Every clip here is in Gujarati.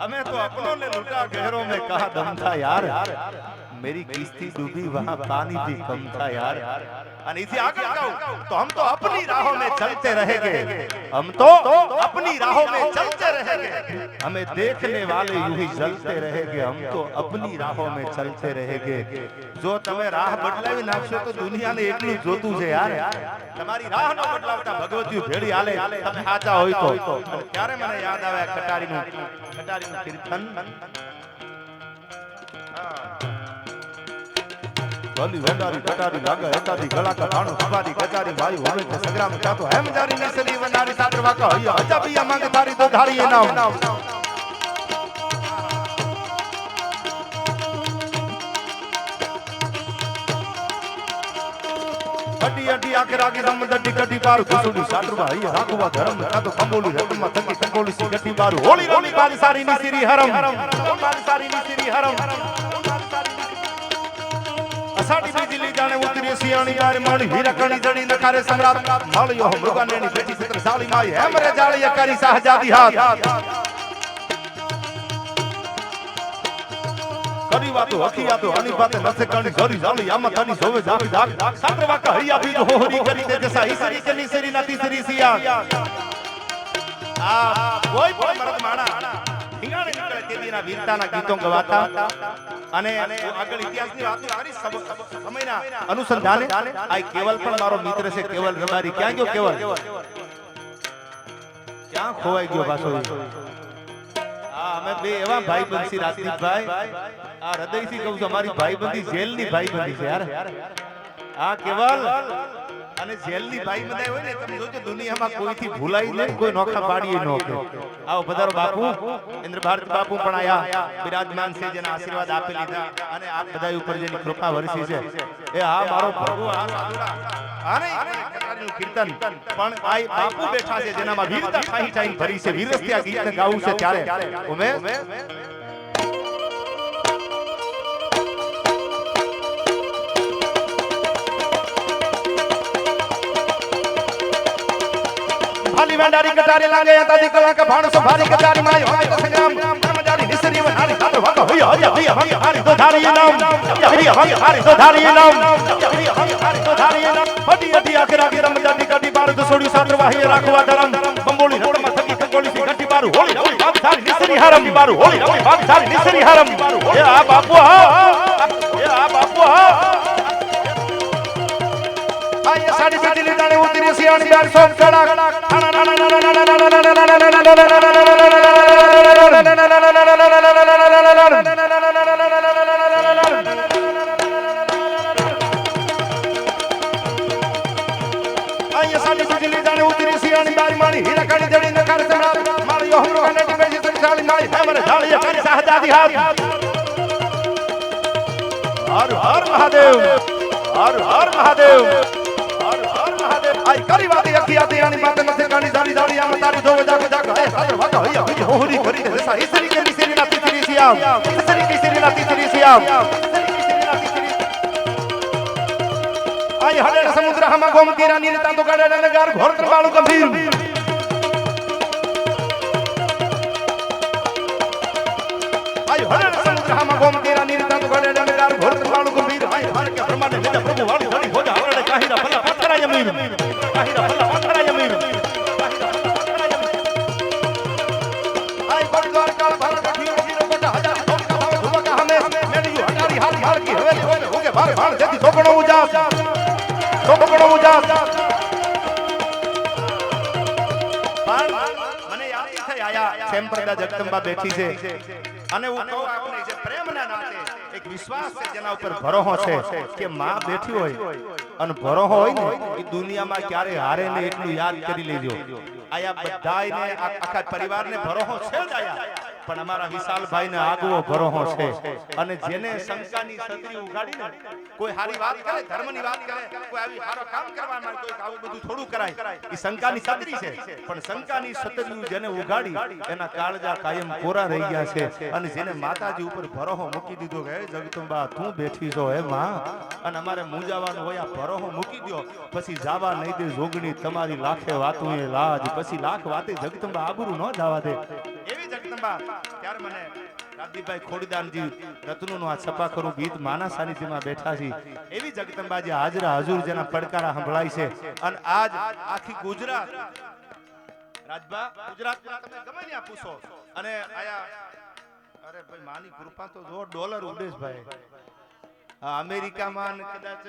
हमें तो अपनों ने लूटा गहरों में कहा दम था यार मेरी किस्ती डूबी वहां पानी भी कम था यार અને इसी आगे कहूं तो हम तो अपनी राहों में चलते रहेंगे हम तो अपनी राहों में चलते रहेंगे हमें देखने वाले यूं ही जलते रहेंगे हम तो अपनी राहों में चलते रहेंगे જો તમે રાહ બદલાવી નાખશો તો દુનિયાને એટલું જોતું છે યાર તમારી રાહ ન બદલાવતા ભગવતીઓ ભેળી હાલે તમે સાચા હોય તો અને ત્યારે મને યાદ આવે આ કટારીનું કટારીનું કીર્તન ભલી વેડારી કટારી લાગે હેતારી ગળા કઠાણું ખબારી ગજારી ભાઈ હોવે તે સંગ્રામ ચાતો. હેમ જારી નસલી વનારી, સાત્ર વાકા હૈયા. અજાબિયા માંગ તારી તો ધારી એ નામ અડી અડી આખે રાગી રમ દડી કડી પાર ઘુસુડી સાટરવા હૈયા, રાખવા, ધરમ કાતો કંબોલી રતમાં થકી કંબોલી સી ગટી બાર. હોળી રોલી બારી, સારી ની સિરી હરમ બારી, સારી ની સિરી હરમ. અષાઢી બીજલી જાણે ઉતરી સિયાણી બાર માણી હીરા કણી જડી નખારે સમ્રાટ મળ્યો મૃગાનેની બેટી સત્ર સાળી માય હેમરે જાળી કરી શાહજાદી હાથ. કરી વાતો હકી આતો આની વાતે નસે કણી જોરી જાળી આમાં તાની જોવે જાવી જાગ સાત્ર વાકા હૈયા બીજ હોરી કરી દે જસા ઈસરી કે નીસરી ના તીસરી સિયા આ, કોઈ પણ મરદ માણા. ઠીંગાણે નીકળે તેદીના વીરતાના ગીતો ગવાતા અને આગળ ઇતિહાસની વાતો કરી સમયના અનુસંધાને આ કેવલ પણ મારો મિત્ર છે, કેવલ રબારી. ક્યાં ગયો કેવલ? ક્યાં ખોવાઈ ગયો પાછો અમે બે એવા ભાઈ બંધી રાજદીપભાઈ આ હૃદયથી કહું છું, અમારી ભાઈબંધી જેલની ભાઈબંધી છે યાર. આ કેવલ અને જેલની ભાઈ બંધાઈ હોય ને તમે જોજો દુનિયામાં કોઈથી ભૂલાઈ નહીં કોઈ નોખા પાડીએ નો કે આવો પધારો બાપુ. ઇન્દ્ર ભારત બાપુ પણ આયા બિરાજમાન છે જેના આશીર્વાદ આપી લીધા. અને આપ બધા ઉપર જેની કૃપા વરસી છે. એ હા મારો પ્રભુ આ નહીં, કીર્તન. પણ આ બાપુ બેઠા છે જેનામાં વીરતા ઠાઈ ઠાઈ ભરી છે. વીરસ્તી ગીત ગાવું છે ત્યારે. ઉમેશ ભાલી વેંડારી કટારી લાગે તાદી કલા કે ભાણ સંભારી કટારી માય હોય તો સંગ્રામ. કર્મચારી નિસરી વનારી સાતો વાતો હોય હોય હોય હોય હારી તો ધારી નામ. હરી હોય હારી તો ધારી નામ. હરી હોય હારી તો ધારી નામ. ફટી અટી આખે રાગી રમજાની કાઢી બાર તો છોડ્યું સાત્ર વાહી રાખવા ધરમ. બંબોળી રોડમાં થકી કંકોળી થી ઘટી બાર હોળી હોળી બાપ ધારી નિસરી હરમ. બાર હોળી હોળી બાપ ધારી નિસરી હરમ. એ આ બાપુ હા. શાહજાદી હાથ. હર હર મહાદેવ હર હર મહાદેવ. હર મહાદેવ આઈ કરી વાતી અખી આતી આની માતે નથી કાણી જાળી જાળી આમ તારી ધોવે જાગ જાગ હે સાદર વાતો હૈયા બીજી હોહરી કરી દે સા ઈસરી કે ઈસરી ના તીસરી સિયામ ઈસરી કે ઈસરી ના તીસરી સિયામ આઈ હડે સમુદ્ર હમા ગોમતી રાની ને તાંતો કાડે નગાર ઘોર ત્રમાળુ ગંભીર આઈ હડે સમુદ્ર હમા ગોમતી રાની ને તાંતો કાડે નગાર ઘોર ત્રમાળુ ગંભીર વિશ્વાસ ભરોહો છે કે માં બેઠી હોય અને ભરોહો હોય એ દુનિયામાં ક્યારે હારે ને એટલું યાદ કરી લેજો. આયા બધાયને, આ- આખા પરિવારને ભરોહો છે પણ અમારા વિશાલભાઈને આગવો ભરોહો છે. અને જેને શંકાની છત્રી ઉગાડી ને કોઈ સારી વાત કરે ધર્મની વાત કરે કોઈ આવી સારો કામ કરવા માંગે કોઈ આવું બધું થોડું કરાય. એ શંકાની છત્રી છે. પણ શંકાની છત્રી જેને ઉગાડી એના કાળજા કાયમ કોરા રહી ગયા છે. અને જેને માતાજી ઉપર ભરોહો મૂકી દીધો કે હે જગદંબા તું બેઠી છો હે માં. અને અમારે મૂંઝાવાનું હોય આ ભરોહો મૂકી દ્યો. પછી જાવા નહીં દે જોગણી તમારી લાખે વાતું એ લાજ. પછી લાખ વાતે જગતુંબા આબરૂ ન જવા દે. જગદંબા ત્યારે મને રામદીપભાઈ ખોડીદાનજી રત્નનું આ છપાખરું ગીત માના બેઠા છે. એવી જગદંબા જે હાજરા હજુર જેના પડકારા સંભળાય છે. અને આજ આખી ગુજરાત રાજભા, ગુજરાતમાં તમે ગમે ત્યાં પૂછો. અને આયા અરે ભાઈ, માની કૃપા તો જો ડોલર ઉડે ભાઈ. અમેરિકામાં કદાચ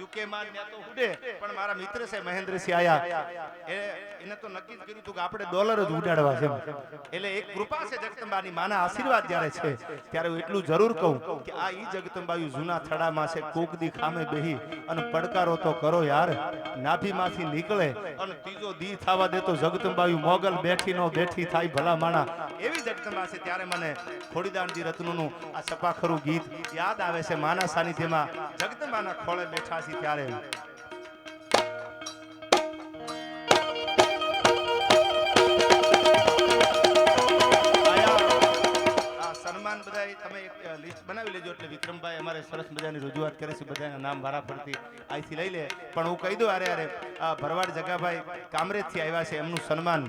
યુકે માં ને તો ઉડે પણ મારા મિત્ર છે મહેન્દ્રસિંહ આયા. એ, એને તો નક્કી જ કર્યું હતું કે આપણે ડોલર જ ઉડાડવા છે એટલે એક કૃપા છે જગતંબાની માના આશીર્વાદ જ્યારે છે, ત્યારે હું એટલું જરૂર કહું કે આ ઈ જગતંબાયું જૂના થડામાં છે કોકદી ખામે બેહી અને પડકારો તો કરો યાર. નાભીમાંથી નીકળે અને ત્રીજો દી થવા દે તો જગદંબાયું મોગલ બેઠી નો બેઠી થાય ભલા માણા. એવી જગતંબા છે ત્યારે મને ખોડીદાનજી રત્નનું આ સપાખરું ગીત યાદ આવે છે માના સાનિધ્યમાં. જગતંબાના ખોળે બેઠા છીએ ત્યારે સન્માન બધાય તમે એક લિસ્ટ બનાવી લેજો એટલે વિક્રમભાઈ અમારે સરસ મજાની રજૂઆત કરે છે બધાના નામ વારા ફરતી અહીંથી લઈ લે પણ હું કહી દઉં અરે અરે આ ભરવાડ જગાભાઈ કામરેજથી આવ્યા છે એમનું સન્માન.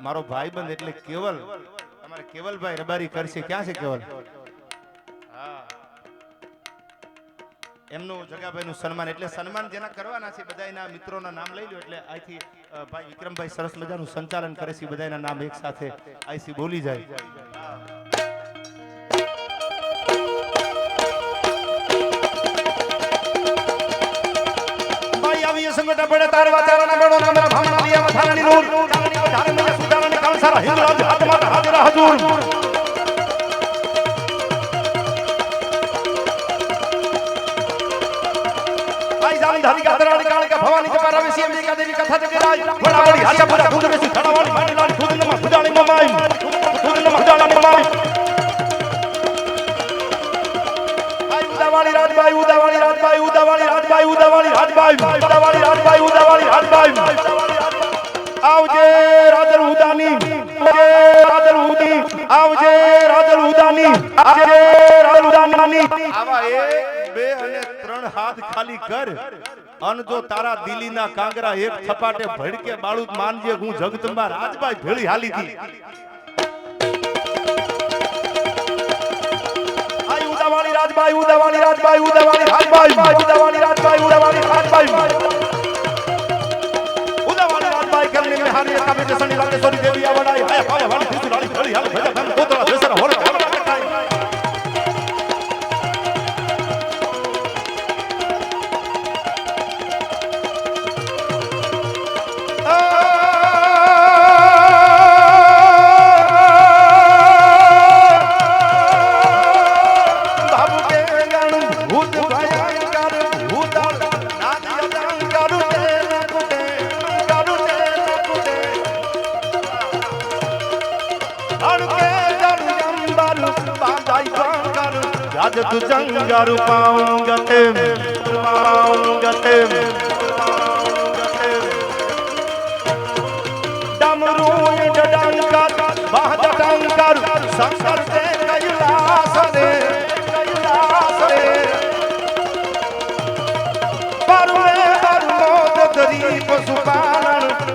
મારો ભાઈબંધ એટલે કેવલ અમારે કેવલભાઈ રબારી કરશે. ક્યાં છે કેવલ? હા. એમનું જગાભાઈનું સન્માન એટલે સન્માન જેના કરવાના છે બધાના મિત્રોના નામ લઈ લો એટલે અહીંથી ભાઈ વિક્રમભાઈ સરસ મજાનું સંચાલન કરે છે બધાના નામ એક સાથે અહીંથી બોલી જાય. ભાઈ આવી સંગઠન પડે તાર વાચારાના બળો નમર ભામણા દિયા, મથારાની નૂર. ચાલની વધારે મને સુધારાની કાંસારા હાથમાં હાજર, હજુર. રવે સી અંબિકા દેવી કથા જગરાજ વડા વડી હાચા પરા દૂધ રેસી થડાવાળી માની લાડી દૂધ નમા ફુજાણી મમાઈ ભૂત નમા ફુજાણી મમાઈ બે અને ત્રણ હાથ ખાલી કર. અન જો તારા દિલ્હીના કાંગરા એક થપાટે ભડકે બાળુદ માનજે, હું જગદંબા રાજભાઈ ભેળી હાલી આઈ ઉદાવાળી રાજભાઈ ઉદાવાળી રાજભાઈ, ઉદાવાળી રાજબાઈ ઉદાવાળી રાજભાઈ ઉદાવાળી રાજભાઈ. ઉદાવાળી રાજભાઈ કેમ ને હારી કાબે જસણી રાતે સોરી દેવી આવડાય હાય હાય વાળી ખુશ રાળી ભેળી હાલ ભજા ધન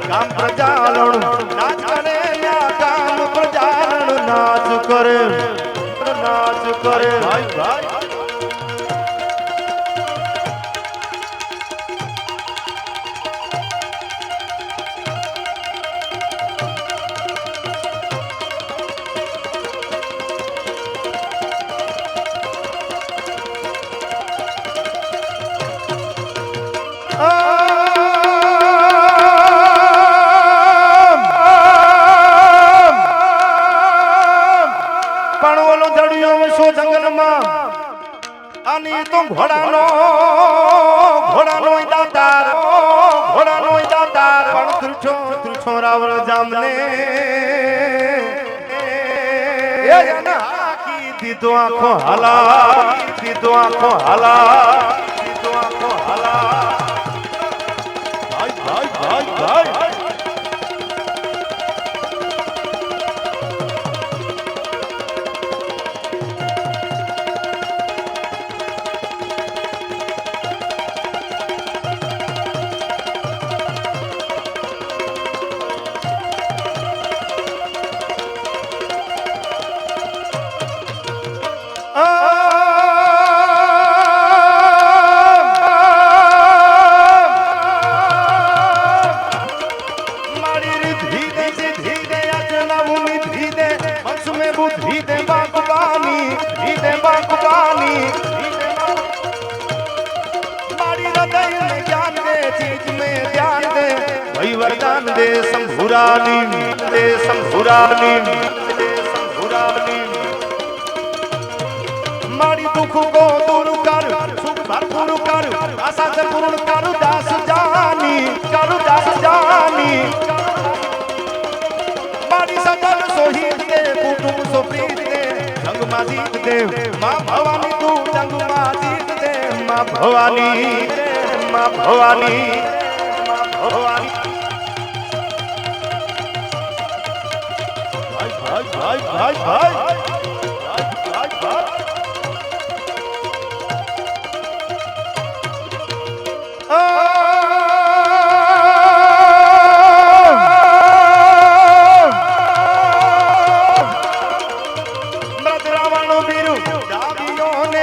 કામ પ્રજાલણ નાચ કરે નાચ કરે આની તો ઘોડાનો ઘોડાનો દાતાર ઘોડાનો દાતાર પણ ત્રુછો ત્રુછો રાવળ જામને એ એના હાકી દીધો આખો હાલા દીધો આખો હાલા ભરપૂર કર આશા સે પૂર્ણ કર દાસ જાની કર દાસ જાની મારી સગલ સોહિત દે કુટુંબ ભવાની ભવાની ભવાની માં ભાઈ ભાઈ ભાઈ ભાઈ ભાઈ.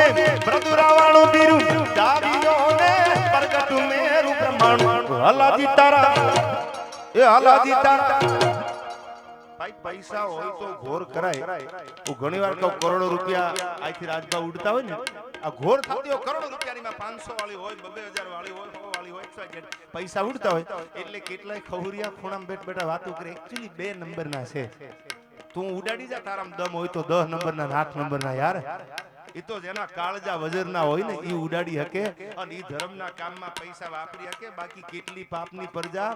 ડાબીઓને બ્રદરાવાળું બીરું ડાબીઓને પ્રગટ મેરુ પ્રમાણ હલાજી તારા. એ હલાજી તારા. ભાઈ પૈસા હોય તો ઘોર કરાય. હું ઘણી વાર કહું કરોડો રૂપિયા આથી રાજભા ઉડતા હોય ને આ ઘોર થતી કરોડો રૂપિયાની માં 500 વાળી હોય 2000 વાળી હોય સો વાળી હોય પૈસા ઉડતા હોય. એટલે કેટલાય ખવરિયા ખૂણામાં બેઠ બેઠા વાતો કરે. એકચ્યુઅલી બે નંબરના છે. તું ઉડાડી જા તારામાં દમ હોય તો 10 નંબરના ને 8 નંબરના યાર. એ તો જેના કાળજા વજરના હોય ને એ ઉડાડી શકે અને એ ધર્મના કામમાં પૈસા વાપરી શકે બાકી કેટલી પાપની પ્રજા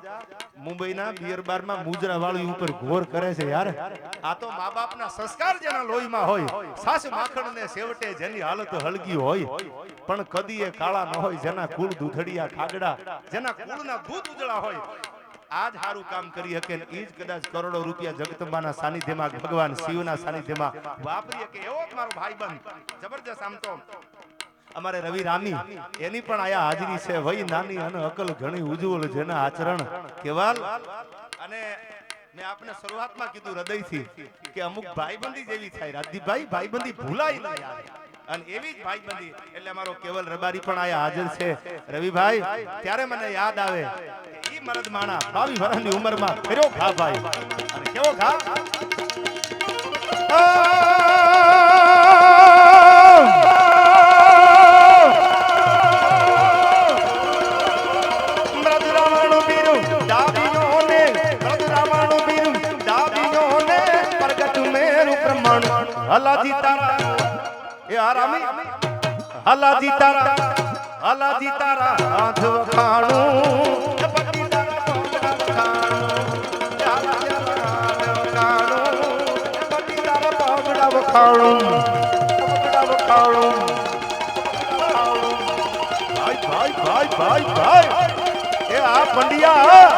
મુંબઈના બિયર બારમાં મુજરા વાળી ઉપર ઘોર કરે છે યાર. આ તો મા બાપના સંસ્કાર જેના લોહીમાં હોય, સાસ માખણ ને જેની હાલત હળગી હોય. પણ કદી એ કાળા ન હોય, જેના કુળ દૂધડિયા ખાગડા, જેના કુળના દૂધ ઉજળા હોય આજ સારું કામ કરી શકે ને એ જ કદાચ કરોડો રૂપિયા જગતંબાના સાનિધ્યમાં, ભગવાન શિવના સાનિધ્યમાં. વાપરી શકે એવો મારો ભાઈ બંધ જબરજસ્ત આમ તો. અમારે રવિ રામી, એની પણ આયા હાજરી છે. વય નાની અને અકલ ઘણી ઉજ્જવળ જેના આચરણ કેવાલ અને મેં આપને શરૂઆતમાં કીધું હૃદયથી કે અમુક ભાઈબંધી જેવી થાય. રાજદીપભાઈ, ભાઈબંધી ભૂલાય નહીં અને એવી જ ભાઈબંધી, એટલે અમારો કેવલ રબારી પણ આયા હાજર છે. રવિભાઈ, ત્યારે મને યાદ આવે એ મરદ માણા બાવીસ વર્ષની ઉંમરમાં કર્યો ઘા ભાઈ. કેવો ઘા? હલાજી તારા હલાજી તારા હાથ વખાણું. વખાણું વખાણું ભાઈ ભાઈ ભાઈ ભાઈ ભાઈ. એ આ પંડિયા.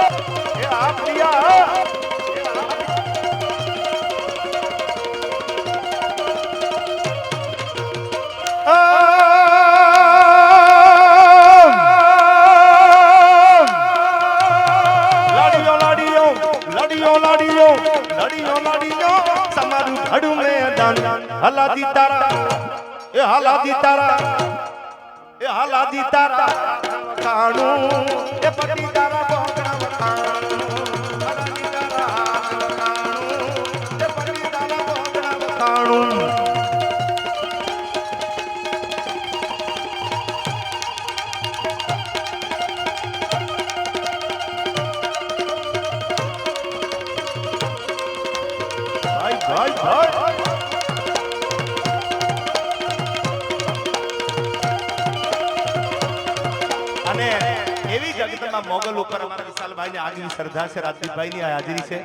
વિશાલભાઈ ની આગવી શ્રદ્ધા છે રાજદીપભાઈ ની હાજરી છે.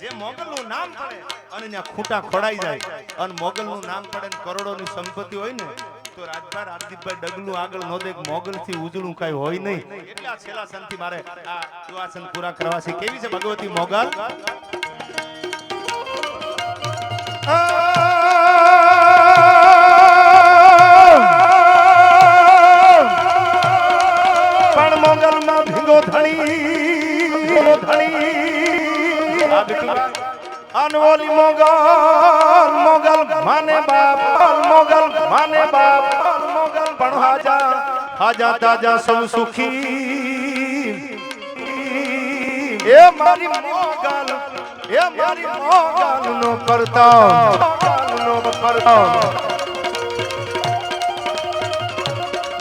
જે મોગલ નું નામ પડે અને ત્યાં ખૂંટા ખોડાઈ જાય અને મોગલ નું નામ પડે ને કરોડો ની સંપત્તિ હોય ને, તો રાજભા રાજદીપભાઈ ડગલું આગળ નો દે મોગલ થી ઉજળું કઈ હોય નહીં. એટલે છેલ્લા થી મારે આ સુવાસન પૂરા કરવા છે. કેવી છે ભગવતી મોગલ? પણ મોગલમાં ભીગો ધણી. અનવોલી મોગલ મોગલ માને બાપ, મોગલ માને બાપ મોગલ પણ હાજા હાજા તાજા સૌ સુખી. એ મારી મોગલ, એ મારી મોગલ નો કરતા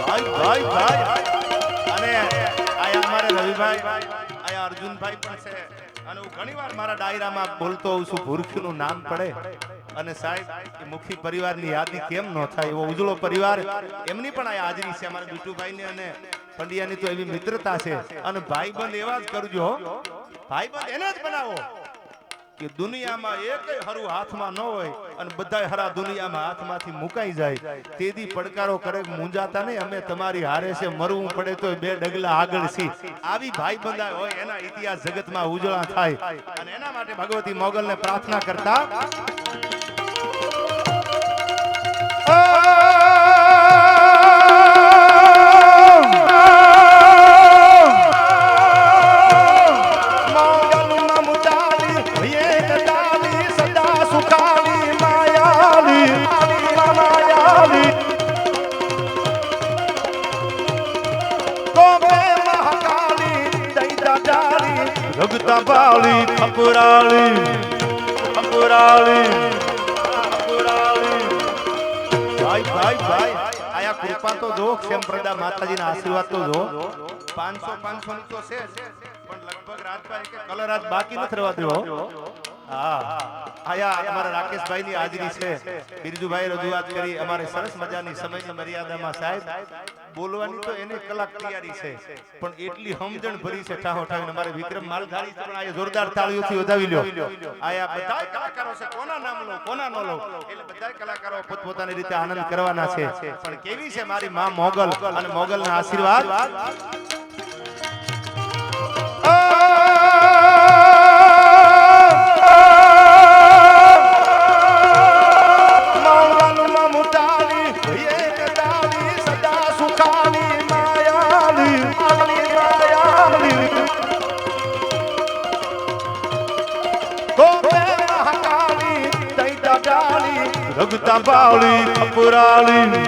ભાઈ ભાઈ ભાઈ. અને આ અમારે રવિભાઈ. અર્જુનભાઈ પણ છે. અને હું ઘણીવાર મારા ડાયરામાં બોલતો હોઉં છું, ભૂરખીનું નામ પડે. અને સાહેબ, એ મુખી પરિવારની યાદી કેમ ન થાય? એવો ઉજળો પરિવાર એમની પણ આ હાજરી છે અમારા બીટુભાઈની અને પંડ્યાની તો એવી મિત્રતા છે. અને ભાઈબંધ એવા જ કરજો. ભાઈબંધ એને જ બનાવો. કે દુનિયામાં એક હરું હાથમાં ન હોય અને બધા હરા દુનિયામાં હાથમાંથી મુકાઈ જાય. તેથી પડકારો કરે મુંજાતા નહીં, અમે તમારી હારે છે, મરવું પડે તો બે ડગલા આગળ છી. આવી ભાઈ બંધાય હોય, એના ઇતિહાસ જગતમાં ઉજળા થાય. અને એના માટે ભગવતી મોગલને પ્રાર્થના કરતા બાલી ખપરાળી ખપરાળી ભાઈ ભાઈ ભાઈ, આયા કૃપા તો જો ક્ષેમપ્રદા માતાજીના આશીર્વાદ તો જો 500 500 ની તો છે. પણ લગભગ રાજભાઈ કે કલર આજ બાકી નથી રહેવા દેવો ની જોરદાર તાળીઓથી વધાવી લ્યો. કોના નામ લો, કોના નો બધા કલાકારો પોતપોતાની રીતે આનંદ કરવાના છે. પણ કેવી છે મારી માં મોગલ અને મોગલના આશીર્વાદ? રઘુતા બાવળી અપરાળી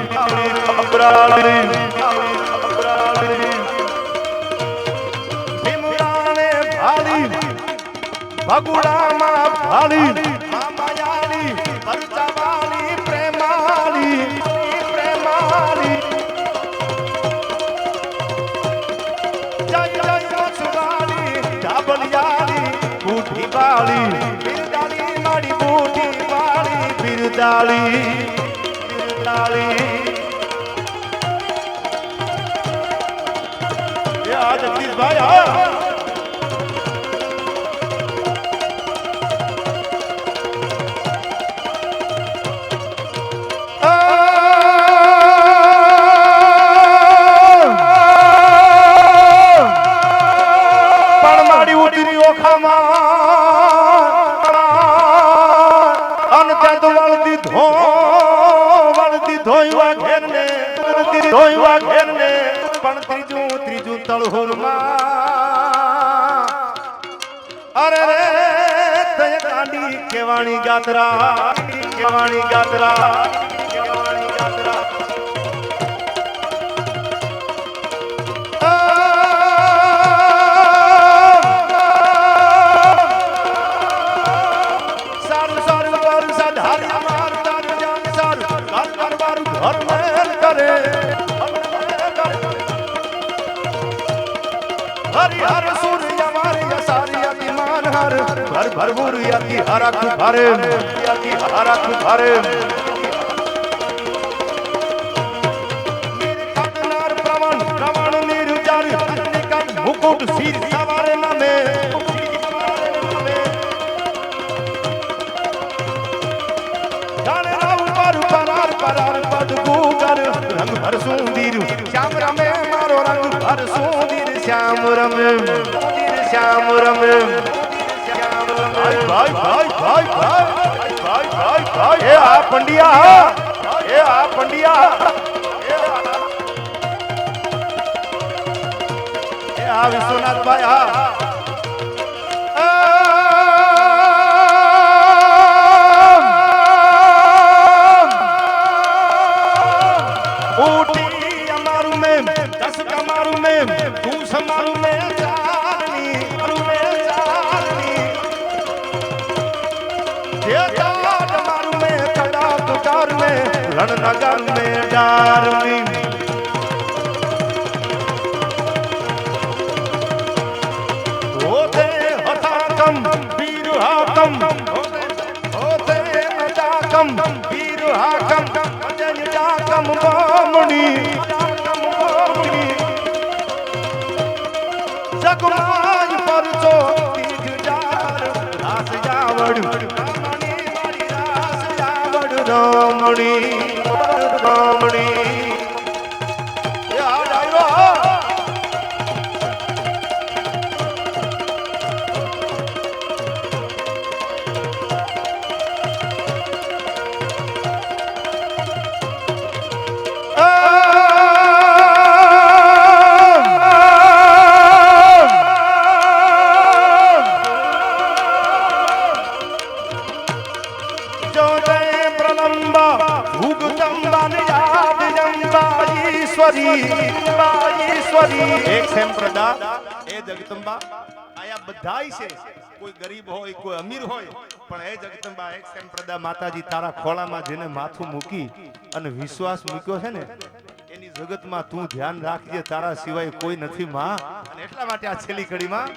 અપરાળી ભીમરાણે ભાળી ભગુડામાં ભાળી મામાયાળી પરચાવાળી પ્રેમાળી પ્રેમાળી જય તિરતાળી તિરતાળી આ જગદીશભાઈ હા come. ਤਲ ਹੁਰਮਾ। ਅਰੇ ਰੇ, ਤੇ ਕਾਂਡੀ ਕਿਵਾਣੀ ਯਾਤਰਾ ਕਿਵਾਣੀ ਯਾਤਰਾ ਕਿਵਾਣੀ ਯਾਤਰਾ। ਸਾਰੂ ਸਾਰੂ ਸਾਧਾਰੀ ਮਾਰ ਤਾਂ ਜਾਨ ਸਾਰੂ। ਘਰ ਘਰ ਵਾਰੂ ਘਰ ਮੈਲ ਕਰੇ હરિ હર સૂર્ય મારી સારી અતિ માન હર ભર ભર મુરી અતિ હરખ ભરે અતિ હરખ ભરે મુકુટ શિર સવારે નમે જાણે રાવ પર પરાર પરાર પદ ગુગર રંગ ભર સુંદીર શ્યામ રમે ભર સુંદીર શ્યામ રમ સુંદીર શ્યામ રમ ભાઈ ભાઈ ભાઈ ભાઈ ભાઈ ભાઈ ભાઈ ભાઈ એ આ પંડિયા એ આ પંડિયા એ આ વિશ્વનાથભાઈ હા હતાકમ વીર હાકમ અજય ડાકમ બામણી જગમાય પરચો તીજ જાર રાસ જાવડ રમણી રાસ જાવડ રમણી રમણી એક સંપ્રદા એ જગદંબા. આયા બધાય છે. કોઈ ગરીબ હોય કોઈ અમીર હોય પણ એ જગદંબા એક સંપ્રદા માતાજી તારા ખોળામાં જેને માથું મૂકી અને વિશ્વાસ મૂક્યો છે ને એની જગતમાં તું ધ્યાન રાખજે તારા સિવાય કોઈ નથી માં. અને એટલા માટે આ છેલ્લી કડીમાં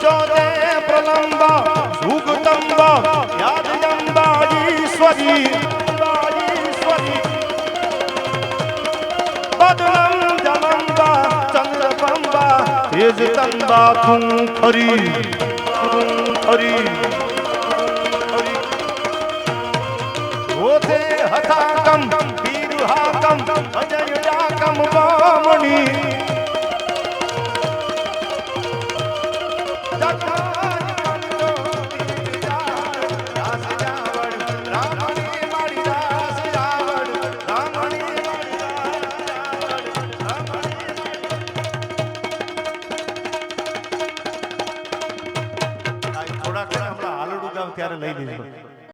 ચોદે પ્રલંબા યાદયંબા ઈશ્વરી ઈશ્વરી બદલમ જલંબા ચંદ્રપંબા તેજતંબા તું ખરી તું ખરી હોતે